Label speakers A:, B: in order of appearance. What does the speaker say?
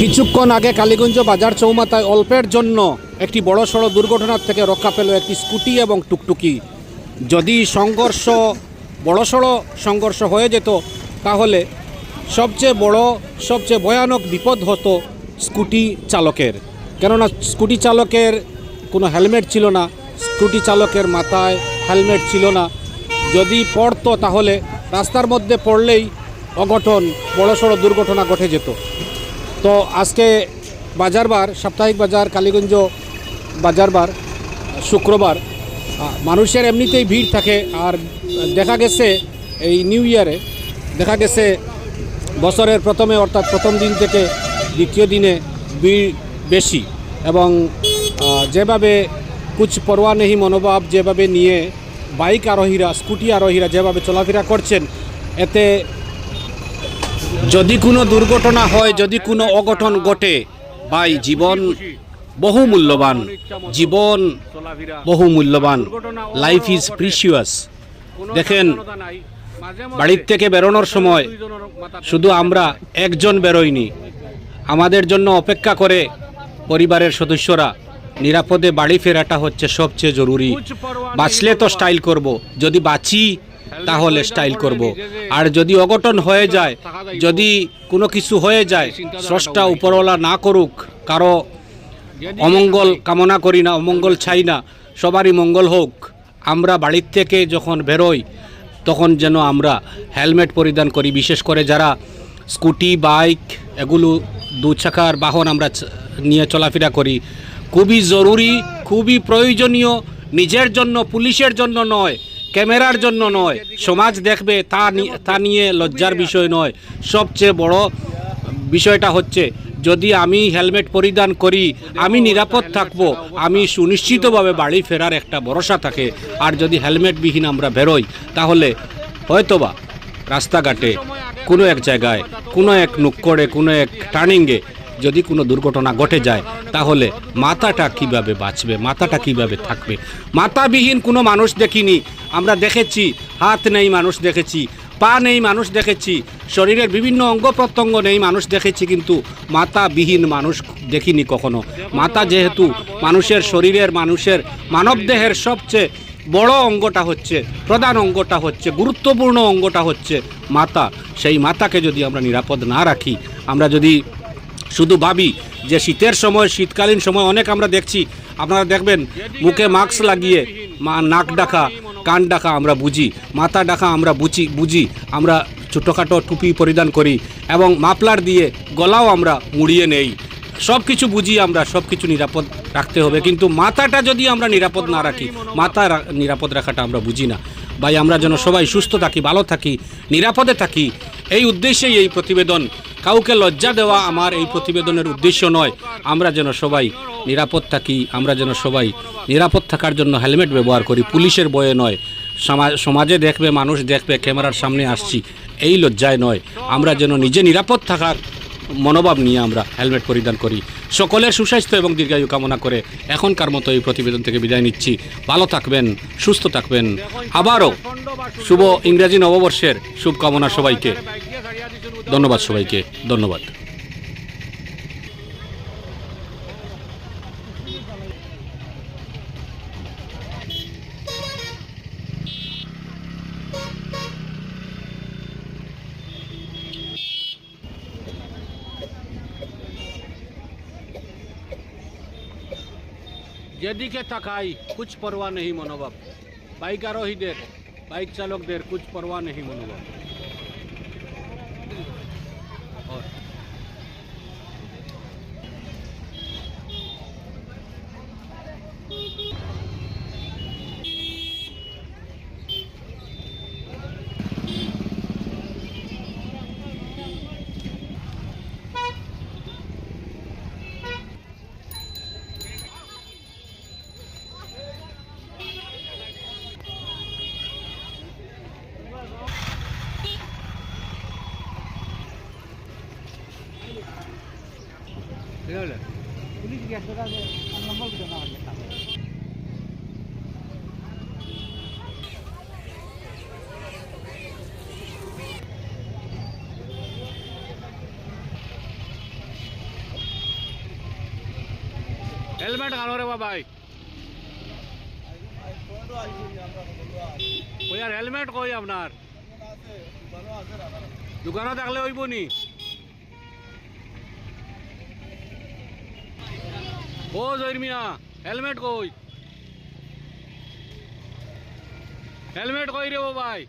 A: কিছুক্ষণ আগে কালীগঞ্জ বাজার চৌমাথায় অল্পের জন্য একটি বড় সড়ো দুর্ঘটনার থেকে রক্ষা পেল একটি স্কুটি এবং টুকটুকি। যদি সংঘর্ষ, বড় সড়ো সংঘর্ষ হয়ে যেত, তাহলে সবচেয়ে বড়, সবচেয়ে ভয়ানক বিপদ হতো স্কুটি চালকের। কেননা স্কুটি চালকের কোনো হেলমেট ছিল না, স্কুটি চালকের মাথায় হেলমেট ছিল না। যদি পড়তো, তাহলে রাস্তার মধ্যে পড়লেই অঘটন বড়সড় দুর্ঘটনা ঘটে যেত। তো আজকে বাজারবার সাপ্তাহিক বাজার, কালীগঞ্জ বাজারবার শুক্রবার মানুষের এমনিতেই ভিড় থাকে। আর দেখা গেছে এই নিউ ইয়ারে, দেখা গেছে বছরের প্রথমে, অর্থাৎ প্রথম দিন থেকে দ্বিতীয় দিনে ভিড় বেশি এবং যেভাবে কুচ পরোয়া নেহি মনোভাব, যেভাবে নিয়ে বাইক আরোহীরা, স্কুটি আরোহীরা যেভাবে চলাফেরা করছেন, এতে যদি কোনো দুর্ঘটনা হয়, যদি কোনো অঘটন ঘটে, ভাই জীবন বহু মূল্যবান জীবন বহু মূল্যবান লাইফ ইজ প্রিসিয়াস দেখেন, বাড়ির থেকে বেরোনোর সময় শুধু আমরা একজন বেরোইনি, আমাদের জন্য অপেক্ষা করে পরিবারের সদস্যরা নিরাপদে বাড়ি ফেরাটা হচ্ছে সবচেয়ে জরুরি। বাঁচলে তো স্টাইল করব, যদি বাঁচি তাহলে স্টাইল করব। আর যদি অঘটন হয়ে যায়, যদি কোনো কিছু হয়ে যায়, স্রষ্টা উপরওয়ালা না করুক, কারও অমঙ্গল কামনা করি না, অমঙ্গল চাই না, সবারই মঙ্গল হোক, আমরা বাড়ির থেকে যখন বেরোই, তখন যেন আমরা হেলমেট পরিধান করি। বিশেষ করে যারা স্কুটি, বাইক, এগুলো দু চাকার বাহন আমরা নিয়ে চলাফেরা করি। খুবই জরুরি, খুবই প্রয়োজনীয়, নিজের জন্য, পুলিশের জন্য নয় ক্যামেরার জন্য নয়, সমাজ দেখবে, তা তা নিয়ে লজ্জার বিষয় নয়। সবচেয়ে বড় বিষয়টা হচ্ছে, যদি আমি হেলমেট পরিধান করি, আমি নিরাপদ থাকব, আমি সুনিশ্চিতভাবে বাড়ি ফেরার একটা ভরসা থাকে। আর যদি হেলমেটবিহীন আমরা বেরোই, তাহলে হয়তোবা রাস্তাঘাটে কোনো এক জায়গায়, কোনো এক নুক্কড়ে কোনো এক টার্নিংয়ে যদি কোনো দুর্ঘটনা ঘটে যায়, তাহলে মাথাটা কীভাবে বাঁচবে, মাথাটা কীভাবে থাকবে? মাথাবিহীন কোনো মানুষ দেখিনি। আমরা দেখেছি, হাত নেই মানুষ দেখেছি, পা নেই মানুষ দেখেছি, শরীরের বিভিন্ন অঙ্গ প্রত্যঙ্গ নেই মানুষ দেখেছি, কিন্তু মাথাবিহীন মানুষ দেখিনি কখনো। মাথা যেহেতু মানুষের শরীরের, মানুষের মানবদেহের সবচেয়ে বড় অঙ্গটা হচ্ছে, প্রধান অঙ্গটা হচ্ছে, গুরুত্বপূর্ণ অঙ্গটা হচ্ছে মাথা। সেই মাথাকে যদি আমরা নিরাপদ না রাখি, আমরা যদি শুধু ভাবি যে শীতের সময়, শীতকালীন সময় অনেক আমরা দেখছি। আপনারা দেখবেন, মুখে মাস্ক লাগিয়ে, মা, নাক ডাকা, কান ডাকা আমরা বুঝি, মাথা ডাকা আমরা বুঝি বুঝি, আমরা ছোটোখাটো টুপি পরিধান করি এবং মাফলার দিয়ে গলাও আমরা মুড়িয়ে নেই। সব কিছু বুঝি আমরা সব কিছু নিরাপদ রাখতে হবে। কিন্তু মাথাটা যদি আমরা নিরাপদ না রাখি, মাথা নিরাপদ রাখাটা আমরা বুঝি না। ভাই, আমরা যেন সবাই সুস্থ থাকি, ভালো থাকি, নিরাপদে থাকি, এই উদ্দেশ্যেই এই প্রতিবেদন কাউকে লজ্জা দেওয়া আমার এই প্রতিবেদনের উদ্দেশ্য নয়। আমরা যেন সবাই নিরাপদ থাকি, আমরা যেন সবাই নিরাপদ থাকার জন্য হেলমেট ব্যবহার করি। পুলিশের বয়ে নয়। সমাজ দেখবে, মানুষ দেখবে, ক্যামেরার সামনে আসছি। এই লজ্জায় নয়। আমরা যেন নিজে নিরাপদ থাকার মনোভাব নিয়ে আমরা হেলমেট পরিধান করি। সকলের সুস্বাস্থ্য এবং দীর্ঘায়ু কামনা করে এখনকার মতো এই প্রতিবেদন থেকে বিদায় নিচ্ছি। ভালো থাকবেন, সুস্থ থাকবেন। আবারও শুভ ইংরেজি নববর্ষের শুভকামনা সবাইকে। ধন্যবাদ সবাইকে, ধন্যবাদ। যেদিকে তাকাই, কুছ পরোয়া নেই মনোভাব। বাইক আরোহীদের বাইক চালকদের কুছ পরোয়া নেই মনোভাব।
B: और পুলিশ গেছে হেলমেট ঘালো রে বাবাই হেলমেট কই আপনার দোকানত থাকলে হইব নি ও জহির মিয়া হেলমেট কই হেলমেট কই রে বাবাই